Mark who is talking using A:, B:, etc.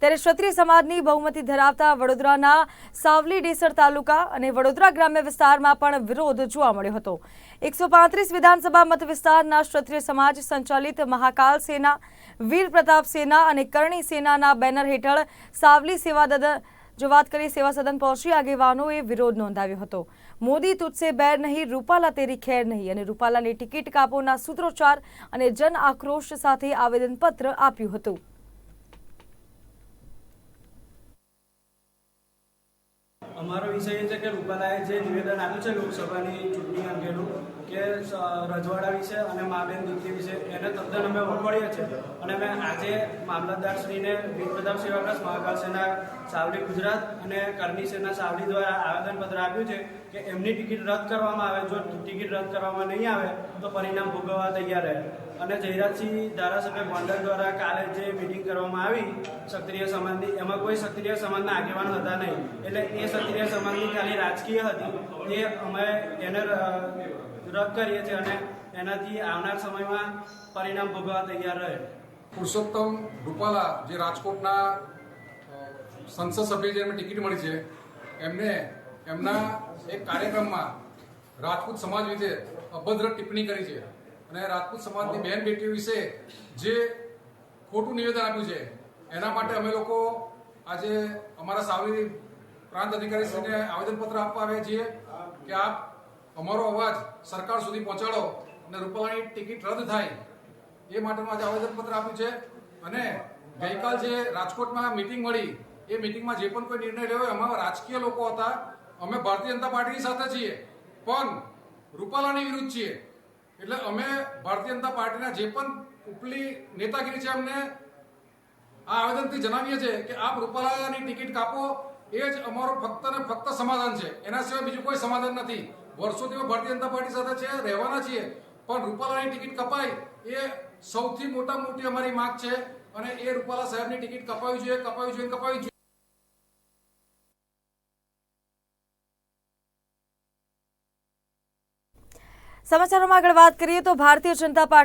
A: ત્યારે ક્ષત્રિય સમાજની બહુમતી ધરાવતા વડોદરાના સાવલી ડેસર તાલુકા અને વડોદરા ગ્રામ્ય વિસ્તારમાં પણ વિરોધ જોવા મળ્યો હતો. એકસો વિધાનસભા મત વિસ્તારના ક્ષત્રિય સમાજ સંચાલિત મહાકાલ સેના, વીર પ્રતાપ સેના અને કરણી સેનાના બેનર હેઠળ સાવલી સેવા જો વાત કરીએ સેવા સદન પહોંચી આગેવાનોએ વિરોધ નોંધાવ્યો હતો. મોદી તુજસે બેર નહીં, રૂપાલા તેરી ખેર નહીં અને રૂપાલાની ટિકિટ કાપોના સૂત્રોચ્ચાર અને જન આક્રોશ સાથે આવેદનપત્ર આપ્યું હતું.
B: અમારો વિષય એ છે કે રૂપાલાએ જે નિવેદન આપ્યું છે લોકસભાની ચૂંટણી અંગેનું કે રજવાડા વિશે અને મા બેન દીકરી વિશે, એને તદ્દન અમે વખોડીએ છીએ. અને અમે આજે મામલતદારશ્રીને વીર પ્રતાપ સેવા ટ્રસ્ટ મહાકાલ સેના સાવલી ગુજરાત અને કરની સેના સાવલી દ્વારા આવેદનપત્ર આપ્યું છે કે એમની ટિકિટ રદ કરવામાં આવે. જો ટિકિટ રદ કરવામાં નહીં આવે, તો પરિણામ ભોગવવા તૈયાર રહે. અને જયરાજસિંહ ધારાસભ્ય ગોંડલ દ્વારા કાલે જે મિટિંગ કરવામાં આવી ક્ષત્રિય સમાજની એમાં કોઈ ક્ષત્રિય સમાજના આગેવાન હતા નહીં. એટલે એ ક્ષત્રિય સમાજની ખાલી રાજકીય હતી, એ અમે એને રદ કરીએ છીએ અને એનાથી આવનાર સમયમાં પરિણામ ભોગવવા તૈયાર રહે.
C: પુરુષોત્તમ રૂપાલા જે રાજકોટના સંસદ સભ્ય જેમને ટિકિટ મળી છે, એમને એમના એક કાર્યક્રમમાં રાજપૂત સમાજ વિશે અભદ્ર ટિપ્પણી કરી છે. અને રાજપૂત સમાજની બહેન બેટીઓ વિશે જે ખોટું નિવેદન આપ્યું છે, એના માટે અમે લોકો આજે અમારા સાવલી પ્રાંત અધિકારી અધિકારીશ્રીને આવેદનપત્ર આપવા આવ્યા છીએ કે આપ અમારો અવાજ સરકાર સુધી પહોંચાડો અને રૂપાલાની ટિકિટ રદ થાય. એ માટેનું આજે આવેદનપત્ર આપ્યું છે. અને ગઈકાલ જે રાજકોટમાં મિટિંગ મળી, એ મિટિંગમાં જે પણ કોઈ નિર્ણય લેવો એમાં રાજકીય લોકો હતા. અમે ભારતીય જનતા પાર્ટીની સાથે છીએ, પણ રૂપાલાની વિરુદ્ધ છીએ. એટલે અમે ભારતીય જનતા પાર્ટીના જે પણ ઉપલી નેતાગીરી છે અમને આ આવેદનથી જણાવીએ છીએ કે આપ રૂપાલાની ટિકિટ કાપો એ જ અમારો ફક્ત ને ફક્ત સમાધાન છે. એના સિવાય બીજું કોઈ સમાધાન નથી. વર્ષોથી ભારતીય જનતા પાર્ટી સાથે છે, રહેવાના છીએ. પણ રૂપાલાની ટિકિટ કપાય એ સૌથી મોટા મોટી અમારી માંગ છે અને એ રૂપાલા સાહેબની ટિકિટ કપાવી જોઈએ કપાવી જોઈએ કપાવી જોઈએ.
A: સમાચારોમાં આગળ વાત કરીએ તો ભારતીય જનતા પાર્ટી